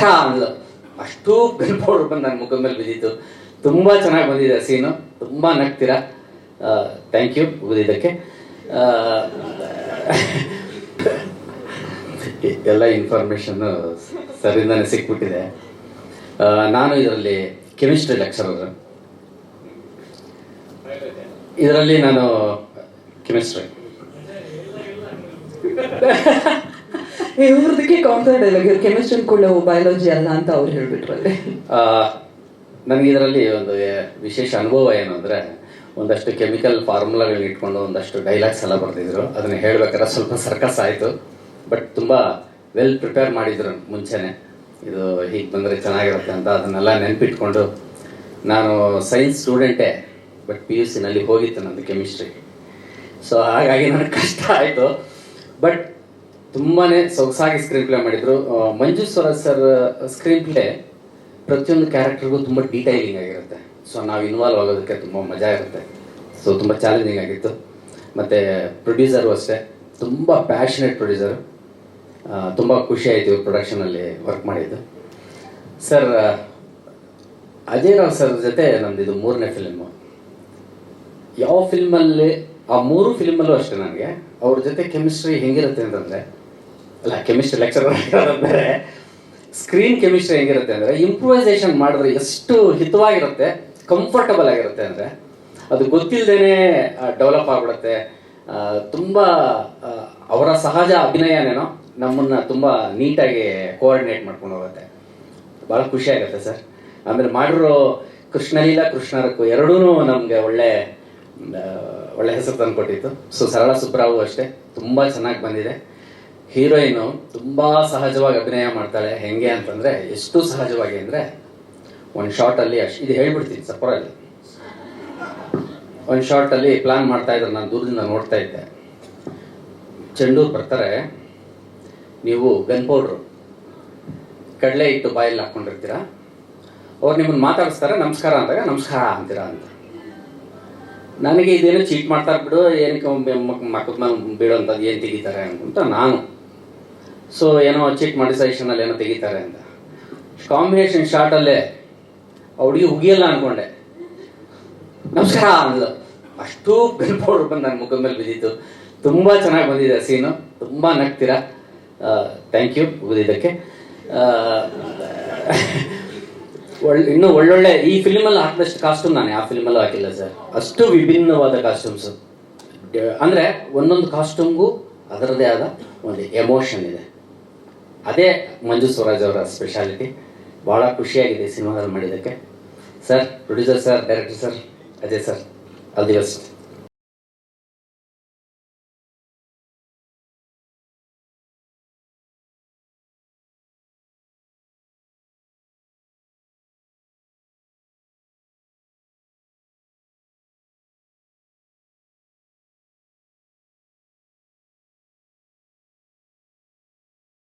ನಮಸ್ಕಾರ ಅಂದ್ಲು ಅಷ್ಟು ಬೆನ್ ಪೌಡರ್ ಬಂದು ನನ್ನ ಮುಖದ ಮೇಲೆ ಬಿದ್ದಿತ್ತು. ತುಂಬ ಚೆನ್ನಾಗಿ ಬಂದಿದೆ ಸೀನು ತುಂಬ ನಗ್ತೀರಾ? ಥ್ಯಾಂಕ್ ಯು ಉಗಿದಿದ್ದಕ್ಕೆ ಆ, ಎಲ್ಲ ಇನ್ಫಾರ್ಮೇಷನ್ನು ಸರಿಂದಾನೆ ಸಿಕ್ಬಿಟ್ಟಿದೆ. ನಾನು ಇದರಲ್ಲಿ ಕೆಮಿಸ್ಟ್ರಿ ಲೆಕ್ಚರರ್ ಇದರಲ್ಲಿ ನಾನು ಕೆಮಿಸ್ಟ್ರಿ ಇವ್ರದಕ್ಕೆ ಕೆಮಿಸ್ಟ್ರಿ ಕೂಡ ಬಯಾಲಜಿ ಅಲ್ಲ ಅಂತ ಅವ್ರು ಹೇಳ್ಬಿಟ್ರಲ್ಲಿ ನನಗೆ ಇದರಲ್ಲಿ ಒಂದು ವಿಶೇಷ ಅನುಭವ ಏನು ಅಂದರೆ, ಒಂದಷ್ಟು ಕೆಮಿಕಲ್ ಫಾರ್ಮುಲಾಗಳನ್ನ ಇಟ್ಕೊಂಡು ಒಂದಷ್ಟು ಡೈಲಾಗ್ಸ್ ಎಲ್ಲ ಬರ್ತಿದ್ರು ಅದನ್ನ ಹೇಳ್ಬೇಕಾದ್ರೆ ಸ್ವಲ್ಪ ಸರ್ಕಸ್ ಆಯಿತು. ಬಟ್ ತುಂಬ ವೆಲ್ ಪ್ರಿಪೇರ್ ಮಾಡಿದ್ರು ಮುಂಚೆನೆ. ಇದು ಹೀಗೆ ಬಂದರೆ ಚೆನ್ನಾಗಿರುತ್ತೆ ಅಂತ ಅದನ್ನೆಲ್ಲ ನೆನಪಿಟ್ಕೊಂಡು ನಾನು ಸೈನ್ಸ್ ಸ್ಟೂಡೆಂಟೇ ಬಟ್ ಪಿ ಯು ಸಿನಲ್ಲಿ ಹೋಗಿತ್ತು ನಂದು ಕೆಮಿಸ್ಟ್ರಿ ಸೊ ಹಾಗಾಗಿ ನನಗೆ ಕಷ್ಟ ಆಯಿತು. ಬಟ್ ತುಂಬಾ ಸೊಗಸಾಗಿ ಸ್ಕ್ರೀನ್ ಪ್ಲೇ ಮಾಡಿದ್ರು. Manju Swaraj sir screenplay ಪ್ರತಿಯೊಂದು ಕ್ಯಾರೆಕ್ಟರ್ಗೂ ತುಂಬ ಡೀಟೈಲಿಂಗ್ ಆಗಿರುತ್ತೆ. ಸೊ ನಾವು ಇನ್ವಾಲ್ವ್ ಆಗೋದಕ್ಕೆ ತುಂಬ ಮಜಾ ಇರುತ್ತೆ. ಸೊ ತುಂಬ ಚಾಲೆಂಜಿಂಗ್ ಆಗಿತ್ತು. ಮತ್ತು ಪ್ರೊಡ್ಯೂಸರು ಅಷ್ಟೇ. ತುಂಬ ಪ್ಯಾಷನೇಟ್ ಪ್ರೊಡ್ಯೂಸರ್ ತುಂಬ ಖುಷಿ ಆಯಿತು ಪ್ರೊಡಕ್ಷನ್ ಪ್ರೊಡಕ್ಷನಲ್ಲಿ ವರ್ಕ್ ಮಾಡಿದ್ದು. ಸರ್ ಅಜಯ್ ರಾವ್ ಸರ್ ಜೊತೆ ನಮ್ದು ಇದು ಮೂರನೇ ಫಿಲ್ಮು ಯಾವ ಫಿಲ್ಮಲ್ಲಿ ಆ ಮೂರು ಫಿಲ್ಮಲ್ಲೂ ಅಷ್ಟೇ ನನಗೆ. ಅವ್ರ ಜೊತೆ ಕೆಮಿಸ್ಟ್ರಿ ಹೆಂಗಿರುತ್ತೆ ಅಂತಂದರೆ ಅಲ್ಲ ಕೆಮಿಸ್ಟ್ರಿ ಲೆಕ್ಚರರ್ ಬೇರೆ ಸ್ಕ್ರೀನ್ ಕೆಮಿಸ್ಟ್ರಿ ಹೆಂಗಿರುತ್ತೆ ಅಂದರೆ ಇಂಪ್ರೂವೈಸೇಷನ್ ಮಾಡಿದ್ರೆ ಎಷ್ಟು ಹಿತವಾಗಿರುತ್ತೆ ಕಂಫರ್ಟಬಲ್ ಆಗಿರುತ್ತೆ ಅಂದರೆ ಅದು ಗೊತ್ತಿಲ್ಲದೇ ಡೆವಲಪ್ ಆಗಿಬಿಡುತ್ತೆ. ತುಂಬ ಅವರ ಸಹಜ ಅಭಿನಯನೇನೋ ನಮ್ಮನ್ನು ತುಂಬ ನೀಟಾಗಿ ಕೋಆರ್ಡಿನೇಟ್ ಮಾಡ್ಕೊಂಡು ಹೋಗುತ್ತೆ. ಭಾಳ ಖುಷಿ ಆಗುತ್ತೆ ಸರ್. ಆಮೇಲೆ ಮಾಡಿರೋ ಕೃಷ್ಣಲೀಲಾ ಕೃಷ್ಣರಕ್ಕೂ ಎರಡೂ ನಮಗೆ ಒಳ್ಳೆ ಒಳ್ಳೆ ಹೆಸರು ತಂದು ಕೊಟ್ಟಿತ್ತು ಸೊ, ಸರಳ ಸುಬ್ರಾವು ಅಷ್ಟೇ. ತುಂಬ ಚೆನ್ನಾಗಿ ಬಂದಿದೆ. ಹೀರೋಯಿನು ತುಂಬ ಸಹಜವಾಗಿ ಅಭಿನಯ ಮಾಡ್ತಾಳೆ. ಹೆಂಗೆ ಅಂತಂದರೆ ಎಷ್ಟು ಸಹಜವಾಗಿ ಅಂದರೆ ಒಂದು ಶಾರ್ಟಲ್ಲಿ ಅಷ್ಟು ಇದು ಹೇಳ್ಬಿಡ್ತೀನಿ ಸಪರಲ್ಲಿ ಒಂದು ಶಾರ್ಟಲ್ಲಿ ಪ್ಲಾನ್ ಮಾಡ್ತಾ ಇದ್ರು, ನಾನು ದೂರದಿಂದ ನೋಡ್ತಾ ಇದ್ದೆ. ಚೆಂಡೂರು ಬರ್ತಾರೆ. ನೀವು ಗನ್ ಪೌಡ್ರು ಕಡಲೆ ಇಟ್ಟು ಬಾಯಲ್ಲಿ ಹಾಕ್ಕೊಂಡಿರ್ತೀರಾ ಅವ್ರು ನಿಮ್ಮನ್ನು ಮಾತಾಡಿಸ್ತಾರೆ, ನಮಸ್ಕಾರ ಅಂದಾಗ, ನಮಸ್ಕಾರ ಅಂತೀರಾ ಅಂತ. ನನಗೆ ಇದೇನು ಚೀಟ್ ಮಾಡ್ತಾರೆ ಬಿಡು, ಏನಕ್ಕೆ ಮಕ್ಕದ ಮೇಲೆ ಬೀಳೋಂಥದ್ದು, ಏನು ತೆಗಿತಾರೆ ಅಂತ ನಾನು ಸೊ ಏನೋ ಚೀಟ್ ಮಾಡಿ ಅಲ್ಲಿ ಏನೋ ತೆಗಿತಾರೆ ಅಂತ. ಕಾಂಬಿನೇಷನ್ ಶಾರ್ಟಲ್ಲೇ ಅಲ್ಲೇ ಹುಡುಗಿ ಉಗಿಯಲ್ಲ ಅನ್ಕೊಂಡೆ. ನಮಸ್ಕಾರ ಅಂದ್ಲು. ಅಷ್ಟು ಗಂಟು ಪೌಡರ್ ಬಂದು ನನ್ನ ಮುಖದ ಮೇಲೆ ಬಿದ್ದಿತ್ತು. ತುಂಬ ಚೆನ್ನಾಗಿ ಬಂದಿದೆ ಸೀನು ತುಂಬ ನಗ್ತೀರಾ? ಥ್ಯಾಂಕ್ ಯು ಉಗಿದಿದ್ದಕ್ಕೆ ಒಳ್ಳೆ, ಇನ್ನೂ ಒಳ್ಳೊಳ್ಳೆ, ಈ ಫಿಲ್ಮಲ್ಲಿ ಹಾಕಿದಷ್ಟು ಕಾಸ್ಟ್ಯೂಮ್ ನಾನು ಯಾವ ಫಿಲ್ಮಲ್ಲೂ ಹಾಕಿಲ್ಲ ಸರ್ ಅಷ್ಟು ವಿಭಿನ್ನವಾದ ಕಾಸ್ಟ್ಯೂಮ್ಸ್ ಅಂದರೆ ಒಂದೊಂದು ಕಾಸ್ಟ್ಯೂಮ್ಗೂ ಅದರದೇ ಆದ ಒಂದು ಎಮೋಷನ್ ಇದೆ. ಅದೇ ಮಂಜು ಸ್ವರಾಜ್ ಅವರ ಸ್ಪೆಷಾಲಿಟಿ ಭಾಳ ಖುಷಿಯಾಗಿದೆ ಸಿನಿಮಾದಲ್ಲಿ ಮಾಡಿದ್ದಕ್ಕೆ. Sir producer sir director sir ಅದೇ ಸರ್ ಆಲ್ ದಿ